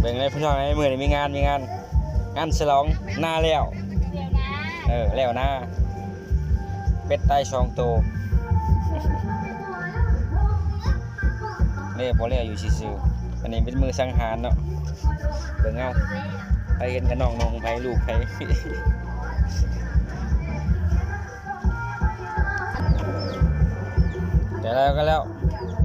เบิ่งเลยพี่น้องไอ้มือนี้มีงานมีงาน งานฉลองหน้าแล้วเออแล้วหน้าเป็ดไตสองโตเล่บ่เล่อยู่ซื่อๆอันนี้เป็นมือสังหารเนาะเบิ่งเอาไปเห็นกับน้องนองไปลูกไปแต่แล้วก็แล้ว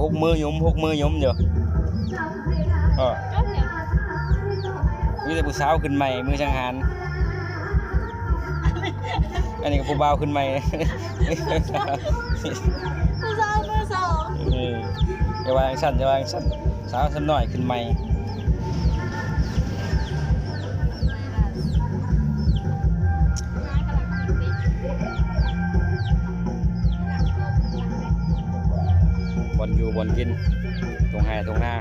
หกมือหยุ่มหกมือหยุมอยู่เออเดี๋ยวมี แต่ผู้สาวขึ้นใหม่มือสังหารอันนี้ก็ผู้บ่าวขึ้นใหม่มือสองมือสองเอออย่าวางสั้นอย่าวางสั้นสาวสันหน่อยขึ้นใหม่บนอยู่บนกินตรงแห่ตรงหน้า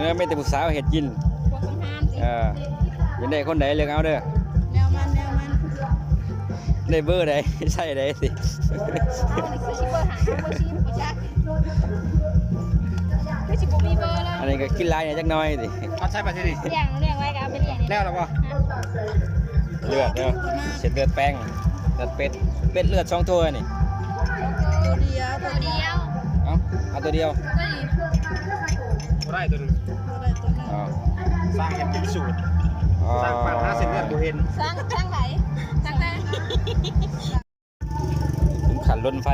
เป็นไงไม่แต่ผู้สาวเห็ดกินพวกสำคัญสิเอออยังได้คนไหนเลือกเอาเด้อแนวมันแนวมันได้เบอร์ใดใช่ใดสิคือชิบเบอร์หาเบอร์ชิบไม่ใช่คือชิบมีเบอร์เลยอันนี้ก็กินหลายเนี่ยจักหน้อยสิเอาใช่ป่ะที่นี่เลี้ยงเลี้ยงไว้ก็เอาไปเลี้ยงนี่แล้วหรอวะเลือดเนาะเสร็จเลือดแป้งเลือดเป็ดเป็ดเลือดสองตัวนี่ตัวเดียวตัวเดียวเอาเอาตัวเดียว ตัวนี้ บ่ได้ตัวหนึงอะไรตัวนี้อ๋อสร้างเห็นเป็นสูตรอ๋อสร้างปาดหาเส้นเลือดบ่เห็นสร้างสร้างไหนสร้างไหนถึงขันล้นไฟ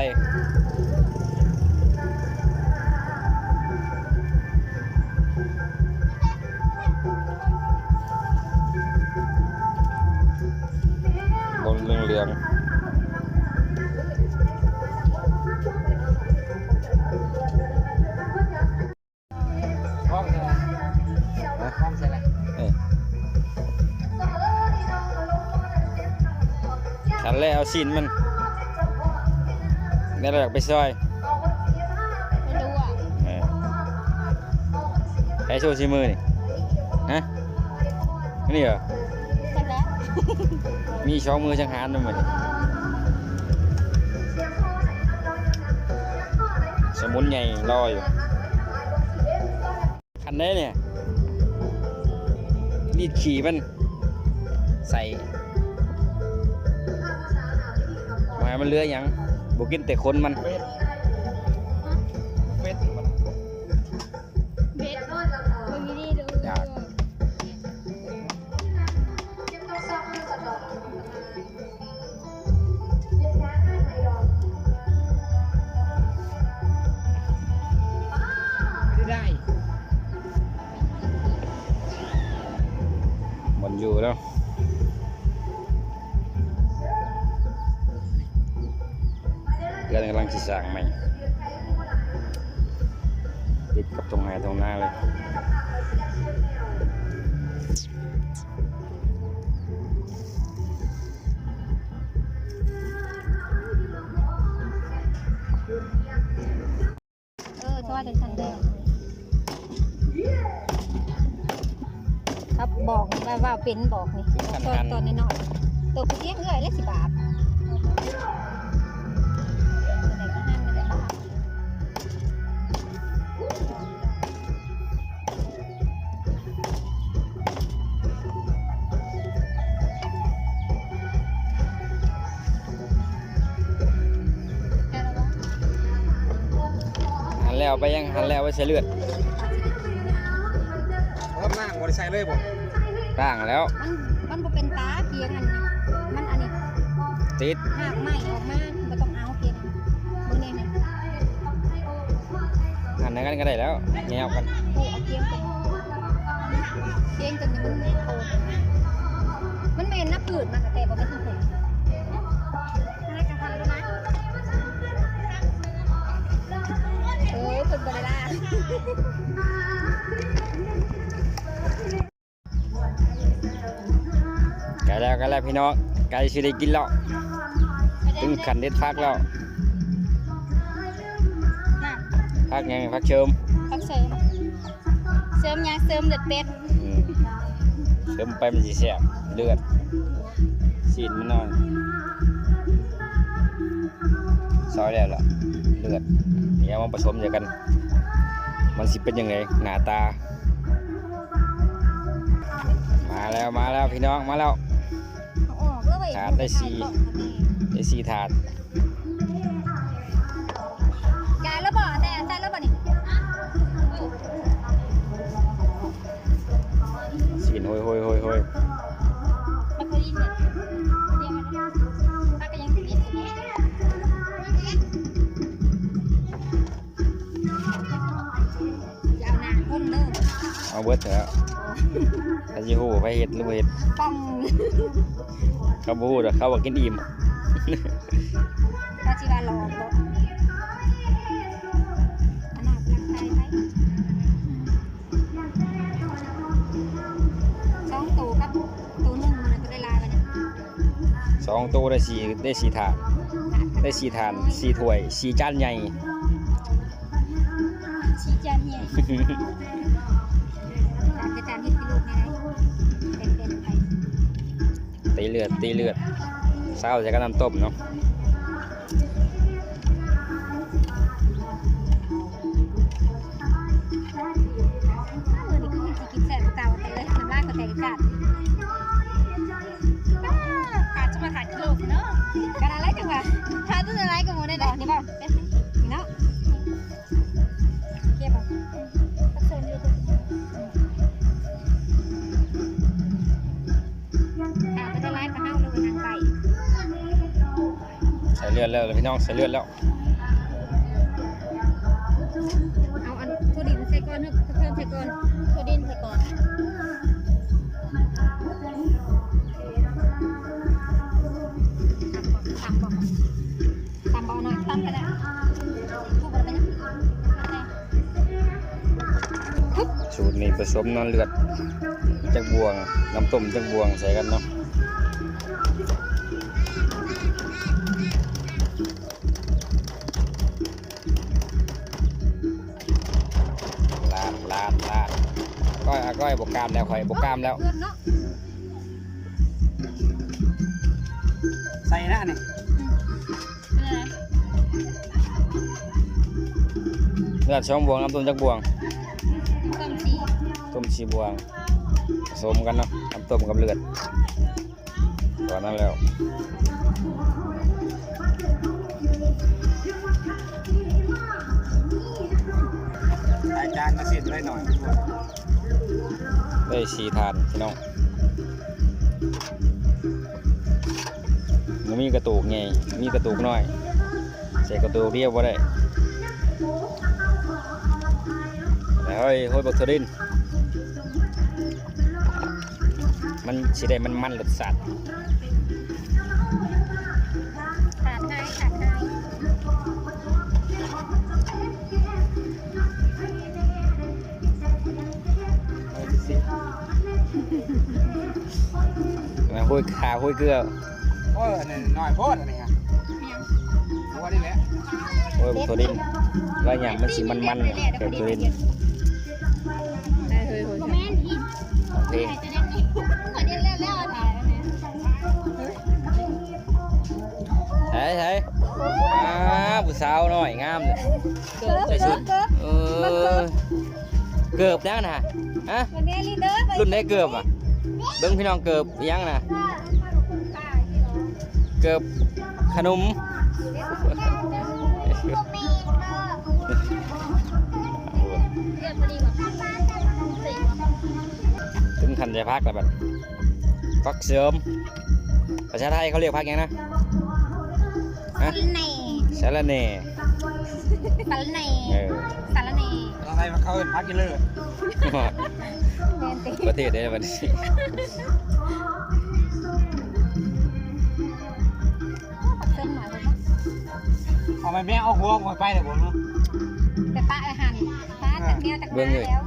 ขันแล้วเอาซีนมันนี่เราอยากไปซอยไม่รู้อะเออใช้โชว์ซีมือนี่ฮะนี่เหรอใช่แล้วมีช่องมือช่างหารด้วยมั้ยสมุนใหญ่รออยู่คันนี้เนี่ยรีดขี่มันใส่ มันเลื้อยยังบุกินแต่คนมัน เฟ ติดกับตรงไหนตรงหน้าเลยเออชอบเป็นสันแดงครับบอกว่าว่าเป็นบอกนี่ตอนตอนน้อยๆตัวผู้เลี้ยงเอื้อยเล็กสิบาท แล้วไปยังหันแล้วไปใช้เลือดรอบหน้าบ่ได้ใช้เลยบ่ร่างแล้ว มันมันบ่เป็นตาเพียงอันนี้มันอันนี้ติดหากไหมออกมาบ่ต้องเอาเพียงเบิ่งแน่นี่หันในกันก็ได้แล้วแงวกันโอ้เอาเพียงไปเพียงจนมันโตมันแม่นนับผืดมากแต่บ่เป็นทั้งผืด ได้ล่ะไก่แล้วไก่แล้วพี่น้องไก่สิได้กินแล้วถึงขันเด็ดพักแล้วน่ะพักยังพักเชิมพักเสริมเสริมหยังเสริมเลือดเป็ดอืมเชิมไปมันสิแซ่บเลือดสีนมันนอนซอยแล้วล่ะเลือดเดี๋ยวมาผสมเดียวกัน มันสิเป็นยังไงหน้าตา มาแล้วมาแล้วพี่น้องมาแล้วเอาออกแล้วเว้ยขาดได้สี่ไอซีถาดยายแล้วบ่แต่ใช่แล้วบ่นี่สีนโหยโหยโหยโหย เอาเบิดเถอะถ้าสิฮู้ไปเฮ็ดหรือบ่เฮ็ดป้องเขาบ่ฮู้ดอกเขาว่ากินอิ่มปาจิวาลองบ่อันนั้นกำลังใจไหมสองตัวครับตัวหนึ่งมันก็ได้ลายไปเนี่ยสองตัวได้สี่ได้สี่ถาดได้สี่ถาดสี่ถ้วยสี่จานใหญ่ชี้จานใหญ่ การกระจานที่กิโลไงเป็นเป็นไปตีเลือดตีเลือดเศร้าจะก็น้ำต้มเนาะมือนี่คือสิกินแสบเก่าแต่เลยน้ำลายก็แตกจัดขาดจะมาขาดกิโลเนาะกันอะไรจังวะขาดตัวอะไร เลือดแล้วพี่น้องใส่เลือดแล้วเอาอันถั่วดินใส่ก่อนเถอะเพิ่มใส่ก่อนถั่วดินใส่ก่อนตำบอกตำบอกหน่อยตำไปแล้วพูดไปแล้วสูตรนี้ผสมน้ำเลือดจากบวงน้ำต้มจากบวงใส่กันเนาะ ก้อยอาก้อยบกกล้ามแล้วข่อยบกกล้ามแล้วเพื่อนเนาะใส่หน้านี่เป็นอะไรเลือดช่องบวงน้ำต้มจากบวงต้มสีต้มชีบวงผสมกันเนาะน้ำต้มกับเลือดตอนนั้นแล้วใส่จานมาเสร็จได้หน่อย ได้สีทานพี่น้องมันมีกระตูกไงมีกระตูกน้อยใส่กระตูกเรียวบ่ได้แล้วเฮ้ยเฮ้ยบักเทอรินมันสีได้มันมันหลุดสัตว์ นะห้อยขาห้อยเกลือโอ้ยอันนี้น้อยโพดอันนี้ครับหัวนี่แหละห้อยบักเทอรินแล้วอย่างมันสิมันมันๆแบบเทอรินได้เฮ้ยเฮ้ยแม่นอีกโอเคจะได้กินขอเดียวแล้วแล้วถ่ายแล้วนะใช่ใช่อ้าผู้สาวน้อยงามเลยเกิบใส่ชุดเกิบเออเกือบแล้วนะฮะวันนี้ลีเดอร์รุ่นได้เกือบอะ เบิ้งพี่น้องเกือบยังนะเกือบขนมถึงขันใจพักแล้วบัดพักเสริมภาษาไทยเขาเรียกพักยังนะฮะสารแหน่สารเน่สารแหน่เออสารแหน่ อะไรมาเข้าเป็นพักกิเลอร์ประเทศได้บัดนี้ปักเส้นหน่อยเอาไปแม่เอาหัวออกไปเลยผมไปปะแต่ป้าอาหารปะจากเมียจากเมียแล้ว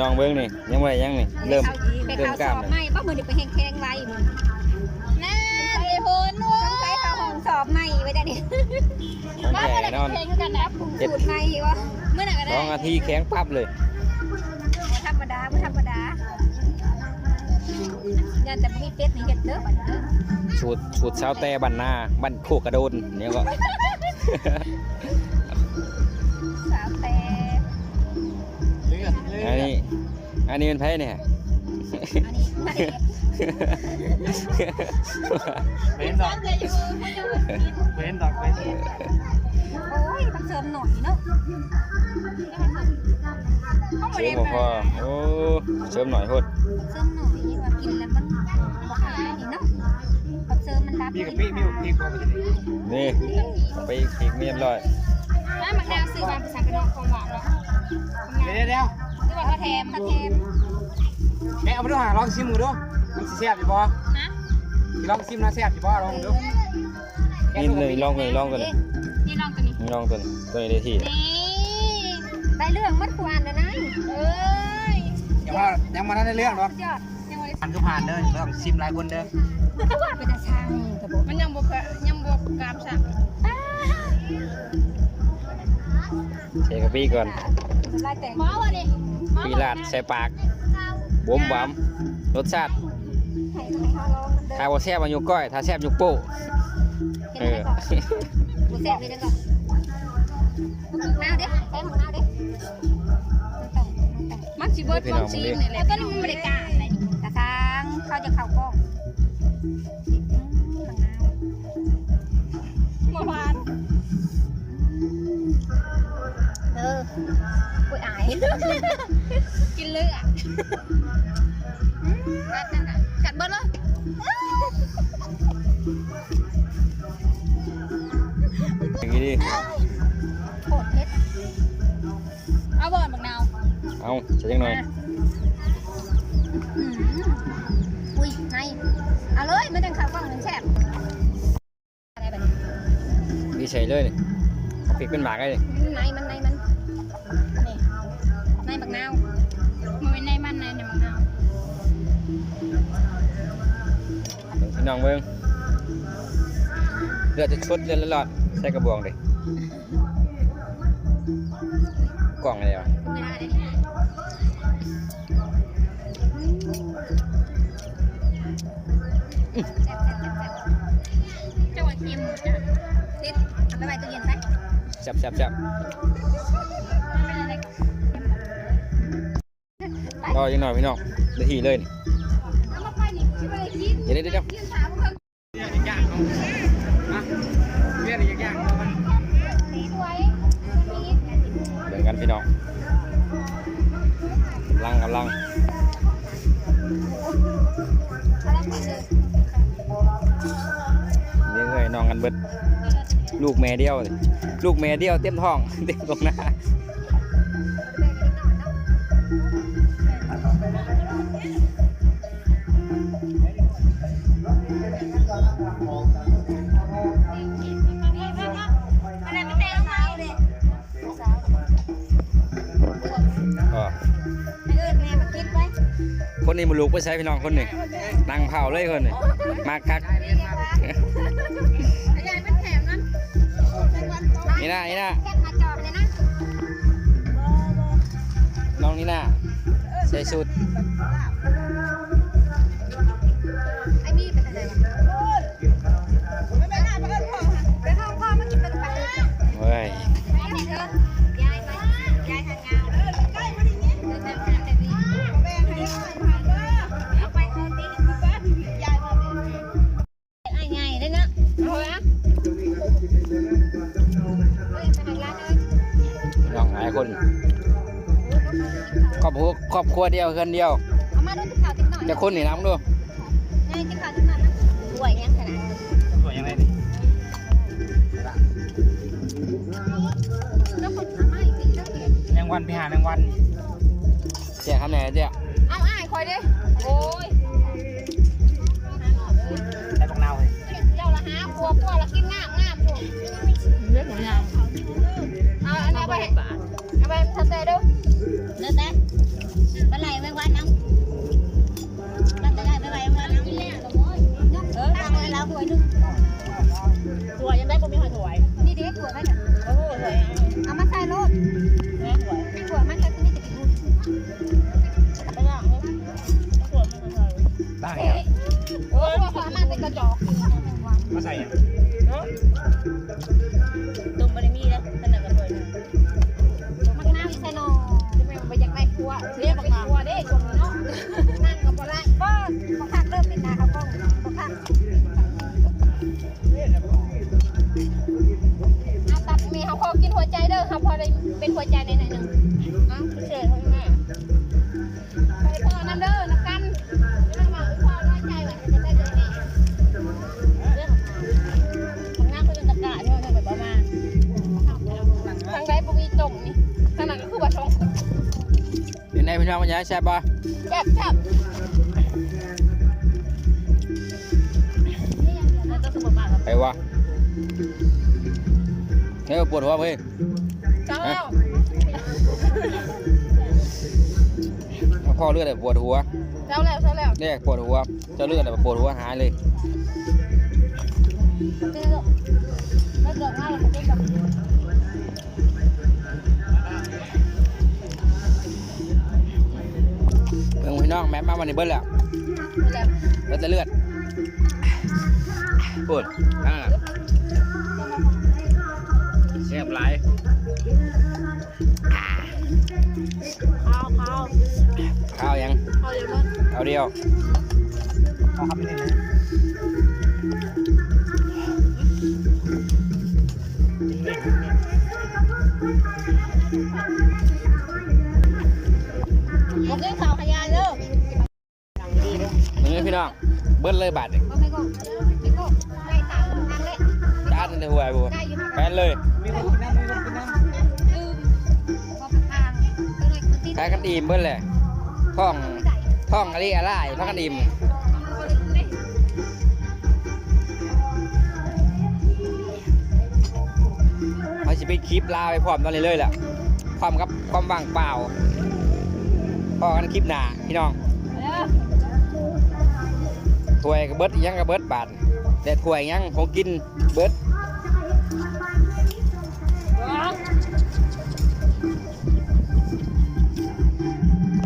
เบิ้งพี่น้องเบิ้งนี่ยังไม่ได้ยังนี่เริ่มเป็นเริ่มข้าวกสล้ามอบเลยไหมป้ามือนี่ไปแห้งแข้งไว้มึงน่าไอ้พนต้องใช้ข้าวหอมสอบใหม่ไว้จ้ะนี่ของแก่แน่นอน เพลงกันนะปรุงสูตรใหม่วะเมื่อไหร่ก็สได้องนาทีแข็งปั๊บเลยทรรมดาบ่ธรรมดายันแต่บ่มีเป็ดนี่เฮ็ดเด้อบัดนี้เด้อสูตรสูตรเช้าวแต่บ้านนาบ้านโคกกระโดนเนี่ยก็ อดเลืออันดนี้ อันนี้เป็นไพ่เนี่ยอันนี้นางเอกเป็นดอกเป็นดอกเป็นโอ้ยมันเสริมหน่อยเนาะเขาบ่เสริได้มบ่พอโอ้เสริมหน่อยโพดเสริมหน่อยว่ากินแล้วมันบ่หายนี่เนาะเขาเสริมมันรับมีกะปิมีมีกว่าไปเลยนี่เอาไปปีกเมียบร้อยน้ำมักนาวซื้อมาเป็นสังกะนองของหวานเนาะเดี๋ยวเดี๋ยว ซื้อมาเขาแถมเขาแถมแกเอาไปดูหาลองชิมดูดูมันสิแซ่บอยู่บ่นะลองชิมนะแซ่บอยู่บ่ลองดูนี่เลยลองเลยลองกันเลยนี่ลองตัวนี้ลองตัวนี้ตัวนี้ได้ที่นี่ได้เรื่องมัดควานเลยนะเอ้ยยังว่ายังมาได้เรื่องหรอกสุดยอดยังไม่ได้ผ่านก็ผ่านเด้อต้องชิมหลายคนเด้อว่าเป็นตาช่างกระบอกมันยังบกยังบกกราบสักอ้าใส่กะปิก่อนลายแต่งหมอวะนี่ ปีลาดใส่ปากบวมหวามรสชาติให้ให้เขาลองมันเดิถ้าว่าแซ่บมันยกก้อย ถ้าแซ่บยกโป้เห็นไหมก่อนกูแซ่บเลยนะก่อนหน้าเด้ใส่หมกหน้าเด้มันต้องมันต้องมันสิเบิดความซีนนี่แหแล้ละวก็นี่มันบริการอะไรนี่ตาทางเขาจะเข้ากล้อง กินเลือดกัดนั่นน่ะกัดเบิดเลยอย่างนี้ดิโคตรเผ็ดเอาบ่อนบักนาวเอาใส่ยังหน่อยอืมอุ้ยในเอาเลยไม่ต้องเข้ากล้องหนึ่งแซ่บอะไรแบบนี้นี่ใส่เลยนี่เอาพริกเป็นหมากเลยนี่ในมันในมันนี่ในบักนาวมันเป็นในมันในในบักนาวเบิ่งพี่น้องเบิ้งเลือดจะชดเลือดละหลอดใส่กระบวงเลยกล่องอะไรวะไม่ได้เลยนี่แซ่บแซ่บแซ่บแซ่บเจ้าว่าเค็มจ้ะติดเอาไปไว้ตู้เย็นไปแซ่บแซ่บแซ่บ มันเป็นอะไรรอยังหน่อยพี่น้องได้ที่เลยนี่เอามาไปนี่ชิบะเลยกินเดี๋ยวเดี๋ยวเดี๋ยวยืนถามเพิ่งเรียกยากๆเอาฮะเรียกยากๆเอามันสีสวยมีเบิ่งกันพี่น้องกำลังกำลังอะไรกินเลยเลี้ยงเอ้ยน้องกันเบิดลูกแม่เดียวนี่ลูกแม่เดียวเต็มท้องเต็มตรงหน้า นนี้มาลูกไปใช้พี่น้องคนนี้นั่งเผาเลยคนนี้มาคักยายเป็นแถมนั้นนี่นะนี่นะแค่มาจอบเลยนะน้องนี่นะใส่ชุด ครอบครัวครอบครัวเดียวเคนเดียวเอามาดูที่ข่าวติ๊กหน่อยจะคนนี่น้ำดูไงที่ข่าวติ๊กหน่อยนะสวยยังขนาดสวยยังไงดิแล้วคนทำไมตีแล้วเกลียดแมงวันไปหาแมงวันเจ๊ทำไหนเจ๊เอาอ้ายคอยดิโอ้ยได้บักนาวเลยเจ้าละหาพัวพัวละกินงามงามพัวเลือดของยาวเอาอันนี้ไปเอาไปทำใจดู เแซ่บบ่แซ่บแซ่บน่าจะสมบูรณ์แบบไปวะเฮ้ยปวดหัวเพื่อนจังแล้วพ่อเลือดเลยปวดหัวเจ้าแล้วเจ้าแล้วเนี่ยปวดหัว เจ้าเลือดเลยปวดหัวหายเลย งพี่น้องแม่มาวันนี้เบิ้ลแล้วแล้วแล้วจะเลือดปวดนั่นน่ะแซ่บหลายข้าวข้าวข้าวยังข้าวเยอะมากเอาเดียวเอาครับไปเลยนะ นี่พี่น้องเบิ้ลเลยบาทหนึ่งไม่ก็ไม่ก็ได้ตามนั่งเลยจานในหัวไอ้บัวได้อยู่ทางแปนเลยมีคนกินน้ำมีคนกินน้ำลืมพอไปทางก็เลยมันติดขายกันอิ่มเบิ้ลเลยท่องท่องอะไรอะไรพักกันอิ่มเขาจะไปคลิปลาไปพร้อมตอนนี้เลยแหละพร้อมกับความว่างเปล่าพอกันคลิปหน้าพี่น้อง ถ้วยกับเบิดอิหยังกับเบิดบาทแต่ถ้วยหยังของกินเบิด